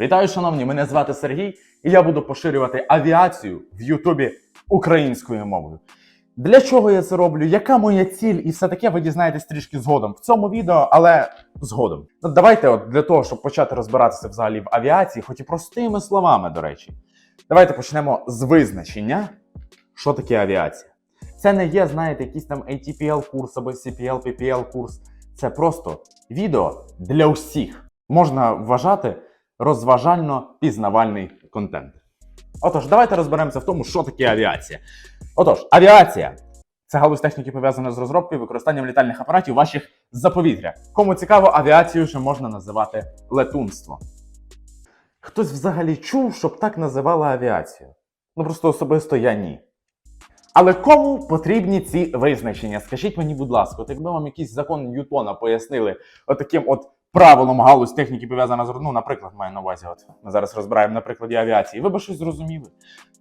Вітаю, шановні! Мене звати Сергій, і я буду поширювати авіацію в Ютубі українською мовою. Для чого я це роблю? Яка моя ціль? І все таке ви дізнаєтесь трішки згодом в цьому відео, але згодом. Ну, давайте, от для того, щоб почати розбиратися взагалі в авіації, хоч і простими словами, до речі, давайте почнемо з визначення, що таке авіація. Це не є, знаєте, якийсь там ATPL курс або CPL, PPL курс. Це просто відео для всіх. Можна вважати розважально-пізнавальний контент. Отож, давайте розберемося в тому, що таке авіація. Отож, авіація це галузь техніки пов'язана з розробкою і використанням літальних апаратів ваших за повітря. Кому цікаво, авіацію ще можна називати летунство. Хтось взагалі чув, щоб так називали авіацію? Ну просто особисто я ні. Але кому потрібні ці визначення? Скажіть мені, будь ласка, от якби вам якийсь закон Ньютона пояснили отаким от правилом галузь техніки пов'язана з ну, наприклад, маю на увазі, от ми зараз розбираємо на прикладі авіації. Ви би щось зрозуміли.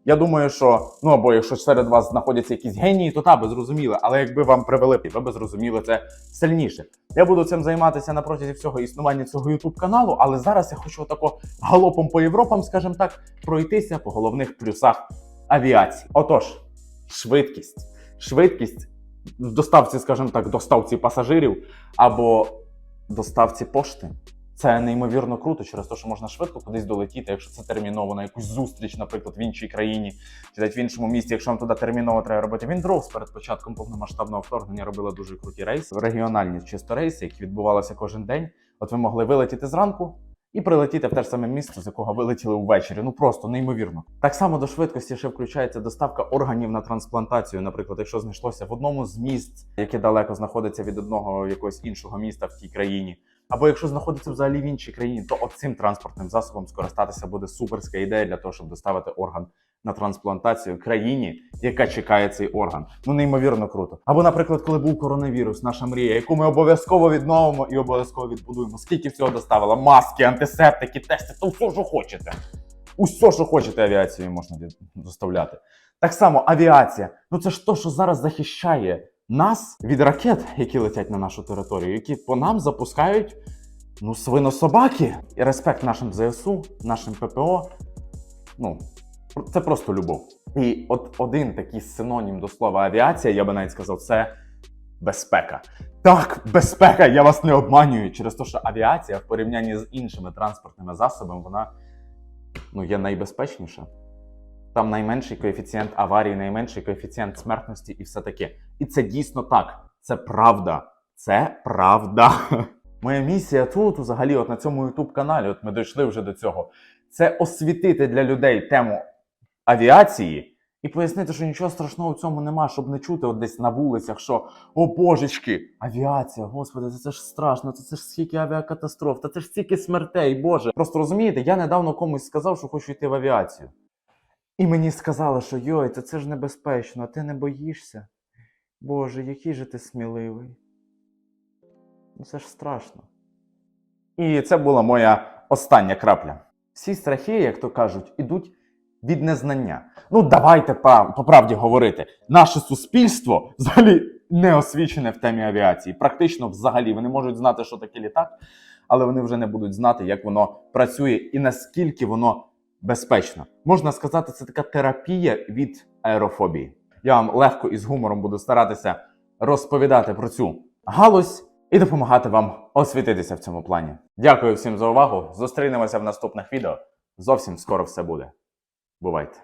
Я думаю, що ну або якщо серед вас знаходяться якісь генії, то та би зрозуміли. Але якби вам привели, ви би зрозуміли це сильніше. Я буду цим займатися на протязі всього існування цього youtube каналу, але зараз я хочу отако галопом по Європам, скажімо так, пройтися по головних плюсах авіації. Отож, швидкість. Швидкість доставці, скажімо так, доставці пасажирів або доставці пошти. Це неймовірно круто через те, що можна швидко кудись долетіти, якщо це терміново на якусь зустріч, наприклад, в іншій країні, чи навіть в іншому місті, якщо вам туди терміново треба робити. Віндроуз перед початком повномасштабного вторгнення робила дуже круті рейси, регіональні чисто рейси, які відбувалися кожен день. От ви могли вилетіти зранку і прилетіти в те ж саме місце, з якого вилетіли ввечері. Ну просто неймовірно. Так само до швидкості ще включається доставка органів на трансплантацію. Наприклад, якщо знайшлося в одному з місць, яке далеко знаходиться від одного якогось іншого міста в тій країні. Або якщо знаходиться взагалі в іншій країні, то цим транспортним засобом скористатися буде суперська ідея для того, щоб доставити орган на трансплантацію країні, яка чекає цей орган. Ну неймовірно круто. Або, наприклад, коли був коронавірус, наша мрія, яку ми обов'язково відновимо і обов'язково відбудуємо. Скільки всього доставила? Маски, антисептики, тести, то все, що хочете. Усе, що хочете, авіацією можна доставляти. Так само авіація. Ну це ж то, що зараз захищає нас від ракет, які летять на нашу територію, які по нам запускають ну, свинособаки. І респект нашим ЗСУ, нашим ППО. Ну, це просто любов. І от один такий синонім до слова авіація, я би навіть сказав, це безпека. Так, безпека, я вас не обманюю через те, що авіація в порівнянні з іншими транспортними засобами, вона ну, є найбезпечніша. Там найменший коефіцієнт аварії, найменший коефіцієнт смертності і все таке. І це дійсно так. Це правда. Це правда. Моя місія тут, взагалі, от на цьому youtube каналі, от ми дійшли вже до цього. Це освітити для людей тему авіації і пояснити, що нічого страшного в цьому нема, щоб не чути от десь на вулицях, що о божечки, авіація, господи, це, це ж страшно, це, це ж стільки авіакатастроф, та це ж стільки смертей, Боже. Просто розумієте, я недавно комусь сказав, що хочу йти в авіацію. І мені сказали, що йой, це, це ж небезпечно, а ти не боїшся. Боже, який же ти сміливий. Ну це ж страшно. І це була моя остання крапля. Всі страхи, як то кажуть, ідуть від незнання. Ну, давайте по правді говорити. Наше суспільство взагалі не освічене в темі авіації. Практично взагалі вони можуть знати, що таке літак, але вони вже не будуть знати, як воно працює і наскільки воно безпечно. Можна сказати, це така терапія від аерофобії. Я вам легко і з гумором буду старатися розповідати про цю галузь і допомагати вам освітитися в цьому плані. Дякую всім за увагу. Зустрінемося в наступних відео. Зовсім скоро все буде. Бувайте!